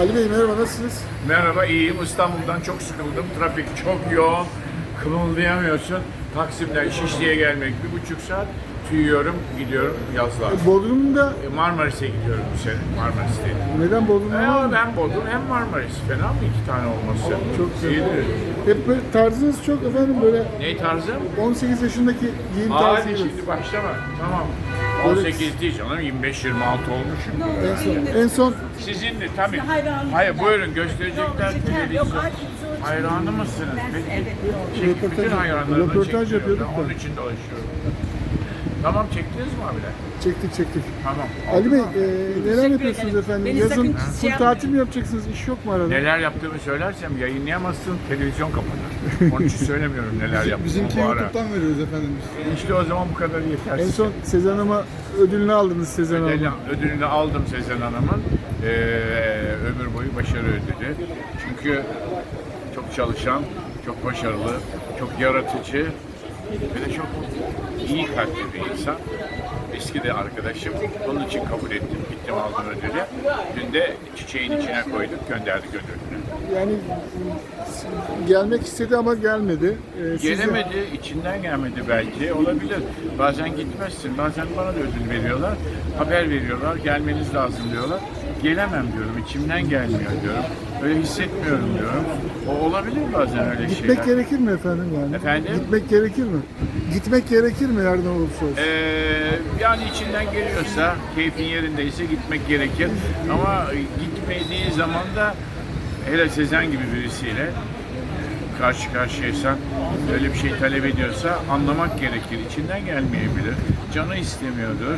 Ali Bey merhaba nasılsınız? Merhaba, iyiyim. İstanbul'dan çok sıkıldım. Trafik çok yoğun. Kımıldayamıyorsun. Taksim'den Şişli'ye gelmek bir buçuk saat. Tüyüyorum, gidiyorum yazlar. Bodrum'da E, Marmaris'e gidiyorum bu sene. Marmaris'teyim. neden Bodrum'da? E, ama hem Bodrum hem Marmaris. Fena mı iki tane olması? Çok güzel. İyidir. Hep böyle tarzınız çok efendim böyle Ne tarzı? 18 yaşındaki giyim tarzı Hadi şimdi başlama. Tamam. Böyle- 18 değil canım. 25-26 olmuşum. En son, en son Sizin de tabii. hayranım. Hayır buyurun gösterecekler Yok, televizyon. yok, artık zor. Hayranı mısınız? Ben- Peki. evet. Çek, Röportaj- bütün hayranlarımı röportaj çekiyorum. yapıyorduk da. Onun için dolaşıyorum. Tamam çektiniz mi abiler? çektik çektik. Tamam. Ali Bey e, neler yapıyorsunuz ederim. efendim? Beni Yazın sakın full şey tatil mi yapacaksınız? İş yok mu arada? Neler yaptığımı söylersem yayınlayamazsın, televizyon kapanır. Onun için söylemiyorum neler yaptığımı Bizimki bu ara. YouTube'dan veriyoruz efendim. İşte o zaman bu kadar yeter. En son Sezen Hanım'a ödülünü aldınız Sezen Ödülünü, Hanım'a. ödülünü aldım Sezen Hanım'ın. Ee, ömür boyu başarı ödülü. Çünkü çok çalışan, çok başarılı, çok yaratıcı ve de çok iyi kalpli bir insan. Eski de arkadaşım. Onun için kabul ettim. Gittim aldım ödülü. Dün de çiçeğin içine koyduk, gönderdik ödülünü. Yani gelmek istedi ama gelmedi. E, siz de- Gelemedi, içinden gelmedi belki. Olabilir. Bazen gitmezsin, bazen bana da ödül veriyorlar. Haber veriyorlar, gelmeniz lazım diyorlar. Gelemem diyorum, içimden gelmiyor diyorum. Öyle hissetmiyorum diyorum. O olabilir bazen öyle Gitmek şeyler. gerekir mi efendim yani? Efendim? Gitmek gerekir mi? Gitmek gerekir mi nereden olursa olsun? Ee, yani içinden geliyorsa, keyfin yerindeyse gitmek gerekir. Ama gitmediği zaman da hele Sezen gibi birisiyle karşı karşıyaysan, öyle bir şey talep ediyorsa anlamak gerekir. İçinden gelmeyebilir. Canı istemiyordur.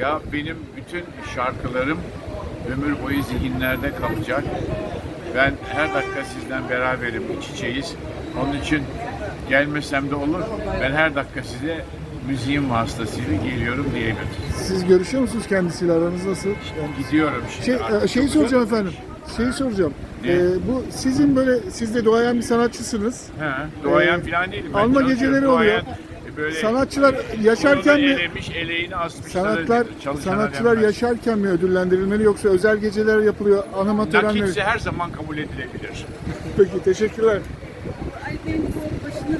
Ya benim bütün şarkılarım ömür boyu zihinlerde kalacak. Ben her dakika sizden beraberim, iç içeyiz. Onun için gelmesem de olur. Ben her dakika size müziğin vasıtasıyla geliyorum diyebilirim. Siz görüşüyor musunuz kendisiyle aranız nasıl? Gidiyorum şimdi. Şey, Artık e, şeyi çok- soracağım efendim. Şeyi soracağım. Ne? E, bu sizin böyle siz de doğayan bir sanatçısınız. He, doğayan Ee, falan değilim. Ben alma geceleri Doğayan, oluyor. e, Böyle Sanatçılar yaşarken mi elemiş, eleğini asmışlar. sanatlar sanatçılar yaşarken mi ödüllendirilmeli yoksa özel geceler yapılıyor anama törenleri? Nakitse her zaman kabul edilebilir. Peki teşekkürler. Ay benim bu başını